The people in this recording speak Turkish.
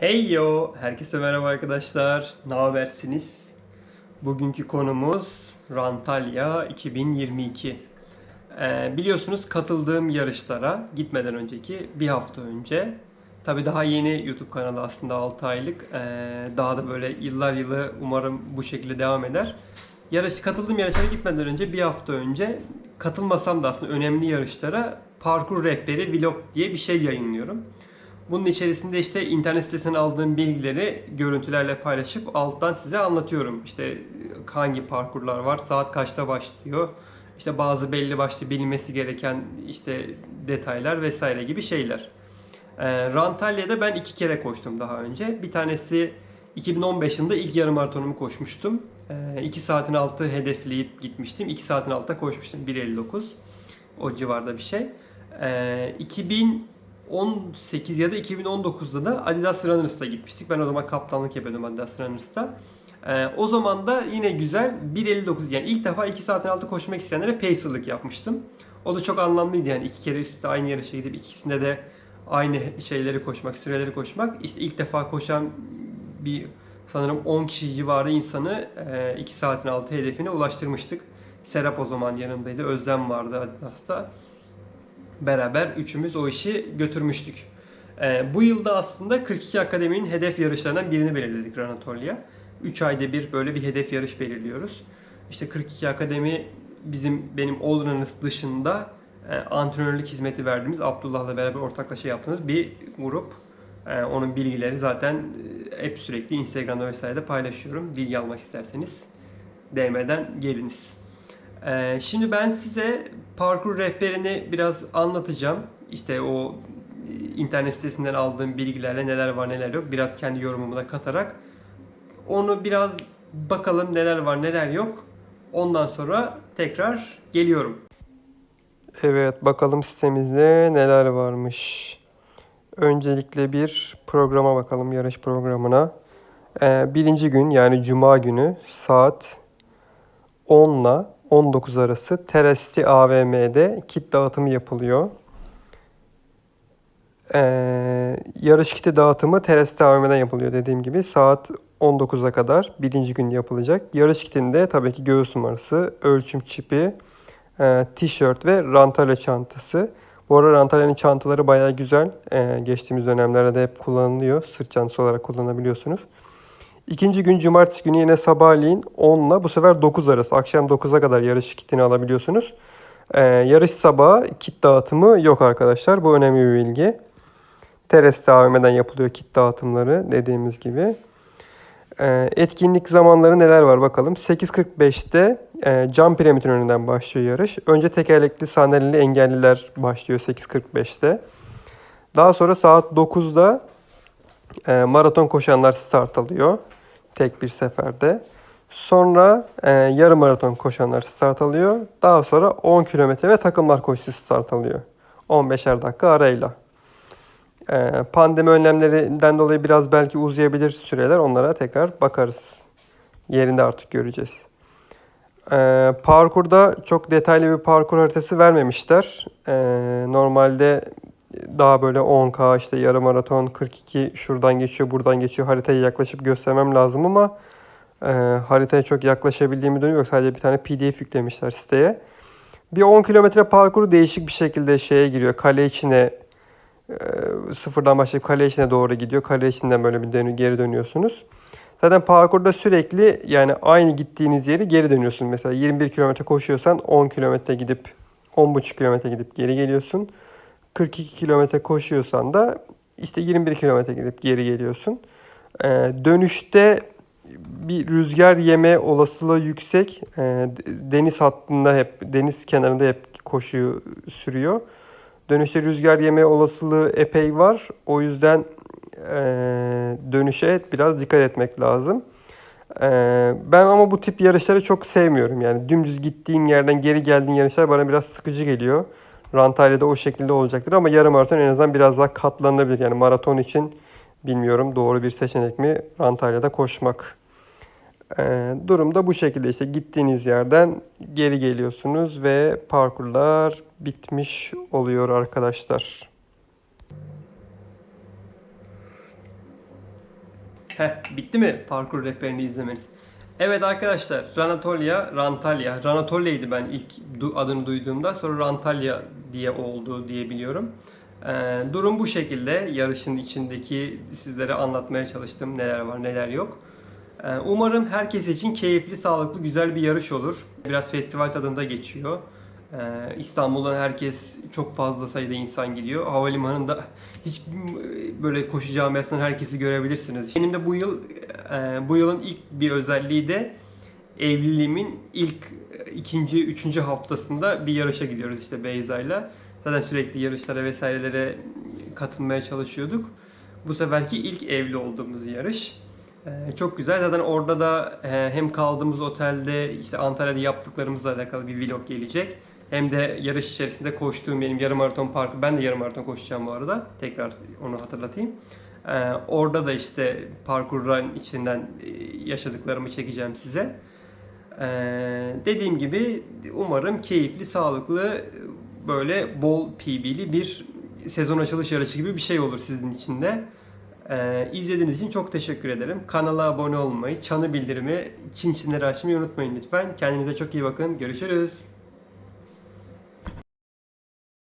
Hey yo! Herkese merhaba arkadaşlar. Ne habersiniz? Bugünkü konumuz Rantalya 2022. Ee, biliyorsunuz katıldığım yarışlara gitmeden önceki bir hafta önce Tabi daha yeni YouTube kanalı aslında 6 aylık. Ee, daha da böyle yıllar yılı umarım bu şekilde devam eder. Yarış, katıldığım yarışlara gitmeden önce bir hafta önce katılmasam da aslında önemli yarışlara parkur rehberi vlog diye bir şey yayınlıyorum. Bunun içerisinde işte internet sitesinden aldığım bilgileri görüntülerle paylaşıp alttan size anlatıyorum. İşte hangi parkurlar var, saat kaçta başlıyor, işte bazı belli başlı bilinmesi gereken işte detaylar vesaire gibi şeyler. Ee, Rantalya'da ben iki kere koştum daha önce. Bir tanesi 2015 yılında ilk yarım maratonumu koşmuştum. 2 saatin altı hedefleyip gitmiştim. 2 saatin altta koşmuştum. 1.59 o civarda bir şey. Ee, 2018 ya da 2019'da da Adidas Runners'ta gitmiştik. Ben o zaman kaptanlık yapıyordum Adidas Runners'ta. Ee, o zaman da yine güzel 1.59 yani ilk defa 2 saatin altı koşmak isteyenlere pacer'lık yapmıştım. O da çok anlamlıydı yani iki kere üst üste aynı yarışa gidip ikisinde de aynı şeyleri koşmak, süreleri koşmak. İşte ilk defa koşan bir sanırım 10 kişi civarı insanı 2 saatin altı hedefine ulaştırmıştık. Serap o zaman yanımdaydı. Özlem vardı Adidas'ta. Beraber üçümüz o işi götürmüştük. E, bu yılda aslında 42 Akademi'nin hedef yarışlarından birini belirledik Ranatolya. 3 ayda bir böyle bir hedef yarış belirliyoruz. İşte 42 Akademi bizim benim Runners dışında e, antrenörlük hizmeti verdiğimiz Abdullah'la beraber ortaklaşa yaptığımız bir grup. E, onun bilgileri zaten e, hep sürekli Instagram'da vesairede paylaşıyorum. Bilgi almak isterseniz DM'den geliniz. E, şimdi ben size parkur rehberini biraz anlatacağım. İşte o e, internet sitesinden aldığım bilgilerle neler var neler yok biraz kendi yorumumu da katarak onu biraz bakalım neler var neler yok. Ondan sonra tekrar geliyorum. Evet bakalım sitemizde neler varmış. Öncelikle bir programa bakalım yarış programına. Ee, birinci gün yani cuma günü saat 10 ile 19 arası Teresti AVM'de kit dağıtımı yapılıyor. Ee, yarış kiti dağıtımı Teresti AVM'den yapılıyor dediğim gibi saat 19'a kadar birinci gün yapılacak. Yarış kitinde tabii ki göğüs numarası, ölçüm çipi, e, tişört ve rantale çantası. Bu arada rantalenin çantaları bayağı güzel. E, geçtiğimiz dönemlerde de hep kullanılıyor. Sırt çantası olarak kullanabiliyorsunuz. İkinci gün cumartesi günü yine sabahleyin 10 ile bu sefer 9 arası. Akşam 9'a kadar yarış kitini alabiliyorsunuz. E, yarış sabahı kit dağıtımı yok arkadaşlar. Bu önemli bir bilgi. Teres AVM'den yapılıyor kit dağıtımları dediğimiz gibi. E, etkinlik zamanları neler var bakalım. 8.45'te e, cam piramidin önünden başlıyor yarış. Önce tekerlekli sandalyeli engelliler başlıyor 8.45'te. Daha sonra saat 9'da e, maraton koşanlar start alıyor. Tek bir seferde. Sonra e, yarım maraton koşanlar start alıyor. Daha sonra 10 kilometre ve takımlar koşusu start alıyor. 15'er dakika arayla. E, pandemi önlemlerinden dolayı biraz belki uzayabilir süreler. Onlara tekrar bakarız. Yerinde artık göreceğiz. E, parkurda çok detaylı bir parkur haritası vermemişler. E, normalde daha böyle 10K işte yarım maraton 42 şuradan geçiyor buradan geçiyor haritaya yaklaşıp göstermem lazım ama e, haritaya çok yaklaşabildiğimi dönüyor. Yok sadece bir tane pdf yüklemişler siteye. Bir 10 kilometre parkuru değişik bir şekilde şeye giriyor. Kale içine e, sıfırdan başlayıp kale içine doğru gidiyor. Kale içinden böyle bir dönü, geri dönüyorsunuz. Zaten parkurda sürekli yani aynı gittiğiniz yeri geri dönüyorsun. Mesela 21 kilometre koşuyorsan 10 kilometre gidip 10,5 kilometre gidip geri geliyorsun. 42 kilometre koşuyorsan da işte 21 kilometre gidip geri geliyorsun. Ee, dönüşte bir rüzgar yeme olasılığı yüksek. Ee, deniz hattında hep, deniz kenarında hep koşuyu sürüyor. Dönüşte rüzgar yeme olasılığı epey var. O yüzden e, dönüşe biraz dikkat etmek lazım. E, ben ama bu tip yarışları çok sevmiyorum. Yani dümdüz gittiğin yerden geri geldiğin yarışlar bana biraz sıkıcı geliyor. Rantalya'da o şekilde olacaktır ama yarım maraton en azından biraz daha katlanabilir. Yani maraton için bilmiyorum doğru bir seçenek mi Rantalya'da koşmak. Ee, durum da bu şekilde işte gittiğiniz yerden geri geliyorsunuz ve parkurlar bitmiş oluyor arkadaşlar. Heh, bitti mi parkur rehberini izlemeniz? Evet arkadaşlar Ranatolia, Rantalya. Ranatolya'ydı ben ilk adını duyduğumda. Sonra Rantalya diye oldu diye biliyorum. Ee, durum bu şekilde. Yarışın içindeki sizlere anlatmaya çalıştım. Neler var neler yok. Ee, umarım herkes için keyifli, sağlıklı, güzel bir yarış olur. Biraz festival tadında geçiyor. Ee, İstanbul'dan herkes çok fazla sayıda insan gidiyor. Havalimanında hiç m- böyle koşu camiasından herkesi görebilirsiniz. Benim de bu yıl e, bu yılın ilk bir özelliği de evliliğimin ilk e, ikinci, üçüncü haftasında bir yarışa gidiyoruz işte Beyza'yla. Zaten sürekli yarışlara vesairelere katılmaya çalışıyorduk. Bu seferki ilk evli olduğumuz yarış. Çok güzel. Zaten orada da e, hem kaldığımız otelde işte Antalya'da yaptıklarımızla alakalı bir vlog gelecek. Hem de yarış içerisinde koştuğum benim yarım maraton parkı. Ben de yarım maraton koşacağım bu arada. Tekrar onu hatırlatayım. Ee, orada da işte parkurun içinden e, yaşadıklarımı çekeceğim size. Ee, dediğim gibi umarım keyifli, sağlıklı, böyle bol PB'li bir sezon açılış yarışı gibi bir şey olur sizin için de. Ee, izlediğiniz için çok teşekkür ederim. Kanala abone olmayı, çanı bildirimi, çin çinleri açmayı unutmayın lütfen. Kendinize çok iyi bakın. Görüşürüz.